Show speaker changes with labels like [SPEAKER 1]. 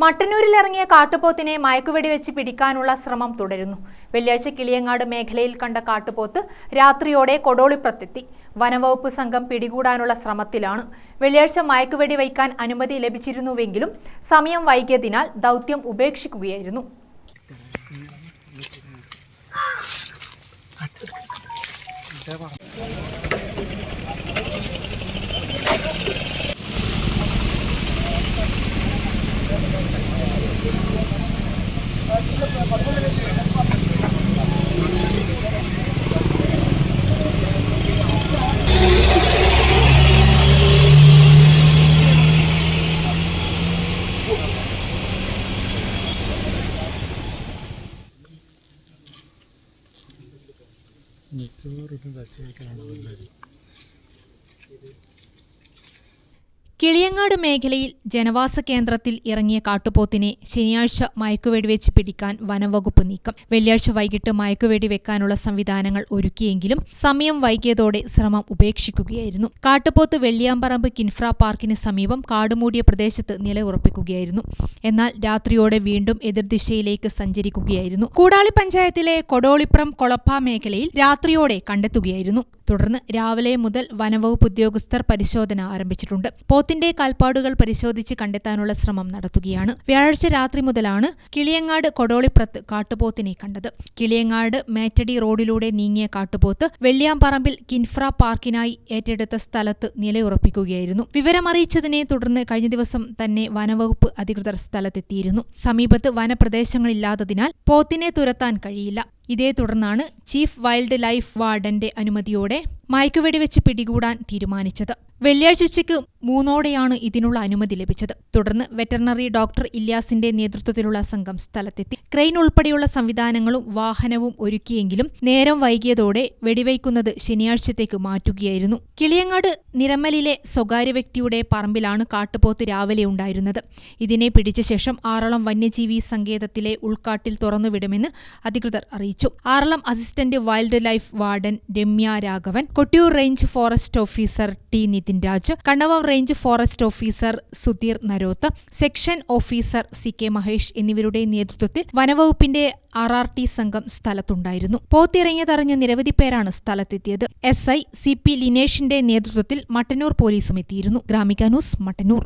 [SPEAKER 1] മട്ടന്നൂരിലിറങ്ങിയ കാട്ടുപോത്തിനെ മയക്കുവെടി വെച്ച് പിടിക്കാനുള്ള ശ്രമം തുടരുന്നു. വെള്ളിയാഴ്ച കിളിയങ്ങാട് മേഖലയിൽ കണ്ട കാട്ടുപോത്ത് രാത്രിയോടെ കൊടോളിപ്പുറത്തെത്തി. വനവകുപ്പ് സംഘം പിടികൂടാനുള്ള ശ്രമത്തിലാണ്. വെള്ളിയാഴ്ച മയക്കുവെടി വയ്ക്കാൻ അനുമതി ലഭിച്ചിരുന്നുവെങ്കിലും സമയം വൈകിയതിനാൽ ദൗത്യം ഉപേക്ഷിക്കുകയായിരുന്നു.
[SPEAKER 2] മിക്കവാറും തച്ചേക്കാണ് എല്ലാവരും
[SPEAKER 1] കിളിയങ്ങാട് മേഖലയിൽ ജനവാസ കേന്ദ്രത്തിൽ ഇറങ്ങിയ കാട്ടുപോത്തിനെ ശനിയാഴ്ച മയക്കുവെടി വെച്ച് പിടിക്കാൻ വനംവകുപ്പ് നീക്കം. വെള്ളിയാഴ്ച വൈകിട്ട് മയക്കുവെടി വെക്കാനുള്ള സംവിധാനങ്ങൾ ഒരുക്കിയെങ്കിലും സമയം വൈകിയതോടെ ശ്രമം ഉപേക്ഷിക്കുകയായിരുന്നു. കാട്ടുപോത്ത് വെള്ളിയാമ്പറമ്പ് കിൻഫ്ര പാർക്കിന് സമീപം കാടുമൂടിയ പ്രദേശത്ത് നിലയുറപ്പിക്കുകയായിരുന്നു എന്നാൽ രാത്രിയോടെ വീണ്ടും എതിർദിശയിലേക്ക് സഞ്ചരിക്കുകയായിരുന്നു. കൂടാളി പഞ്ചായത്തിലെ കൊടോളിപ്പുറം കൊളപ്പ മേഖലയിൽ രാത്രിയോടെ കണ്ടെത്തുകയായിരുന്നു. തുടർന്ന് രാവിലെ മുതൽ വനംവകുപ്പ് ഉദ്യോഗസ്ഥർ പരിശോധന ആരംഭിച്ചിട്ടുണ്ട്. പോത്തിന്റെ കാൽപ്പാടുകൾ പരിശോധിച്ച് കണ്ടെത്താനുള്ള ശ്രമം നടത്തുകയാണ്. വ്യാഴാഴ്ച രാത്രി മുതലാണ് കിളിയങ്ങാട് കൊടോളിപ്രത്ത് കാട്ടുപോത്തിനെ കണ്ടത്. കിളിയങ്ങാട് മേറ്റടി റോഡിലൂടെ നീങ്ങിയ കാട്ടുപോത്ത് വെള്ളിയാംപറമ്പിൽ കിൻഫ്ര പാർക്കിനായി ഏറ്റെടുത്ത സ്ഥലത്ത് നിലയുറപ്പിക്കുകയായിരുന്നു. വിവരമറിയിച്ചതിനെ തുടർന്ന് കഴിഞ്ഞ ദിവസം തന്നെ വനവകുപ്പ് അധികൃതർ സ്ഥലത്തെത്തിയിരുന്നു. സമീപത്ത് വനപ്രദേശങ്ങളില്ലാത്തതിനാൽ പോത്തിനെ തുരത്താൻ കഴിയില്ല. ഇതേ തുടർന്നാണ് ചീഫ് വൈൽഡ് ലൈഫ് വാർഡന്റെ അനുമതിയോടെ മയക്കുവെടിവെച്ച് പിടികൂടാൻ തീരുമാനിച്ചത്. വെള്ളിയാഴ്ച ഉച്ചയ്ക്ക് മൂന്നോടെയാണ് ഇതിനുള്ള അനുമതി ലഭിച്ചത്. തുടർന്ന് വെറ്ററിനറി ഡോക്ടർ ഇല്യാസിന്റെ നേതൃത്വത്തിലുള്ള സംഘം സ്ഥലത്തെത്തി. ക്രെയിൻ ഉൾപ്പെടെയുള്ള സംവിധാനങ്ങളും വാഹനവും ഒരുക്കിയെങ്കിലും നേരം വൈകിയതോടെ വെടിവയ്ക്കുന്നത് ശനിയാഴ്ചത്തേക്ക് മാറ്റുകയായിരുന്നു. കിളിയങ്ങാട് നിരമ്മലിലെ സ്വകാര്യ വ്യക്തിയുടെ പറമ്പിലാണ് കാട്ടുപോത്ത് രാവിലെ ഉണ്ടായിരുന്നത്. ഇതിനെ പിടിച്ച ശേഷം ആറളം വന്യജീവി സങ്കേതത്തിലെ ഉൾക്കാട്ടിൽ തുറന്നുവിടുമെന്ന് അധികൃതർ അറിയിച്ചു. Aralam assistant wildlife warden Ramya Raghavan Kottiyoor range forest officer T Nithin Raj Kannavam range forest officer Sudheer Naroth section officer C K Mahesh എന്നിവരുടെ നേതൃത്വത്തിൽ വനവകുപ്പിന്റെ ആർ ആർ ടി സംഘം സ്ഥലത്തുണ്ടായിരുന്നു. പോത്തിറങ്ങിയതറിഞ്ഞ നിരവധി പേരാണ് സ്ഥലത്തെത്തിയത്. എസ് ഐ സി പി ലിനേഷിന്റെ നേതൃത്വത്തിൽ മട്ടന്നൂർ പോലീസും എത്തിയിരുന്നു. ഗ്രാമിക ന്യൂസ് മട്ടന്നൂർ.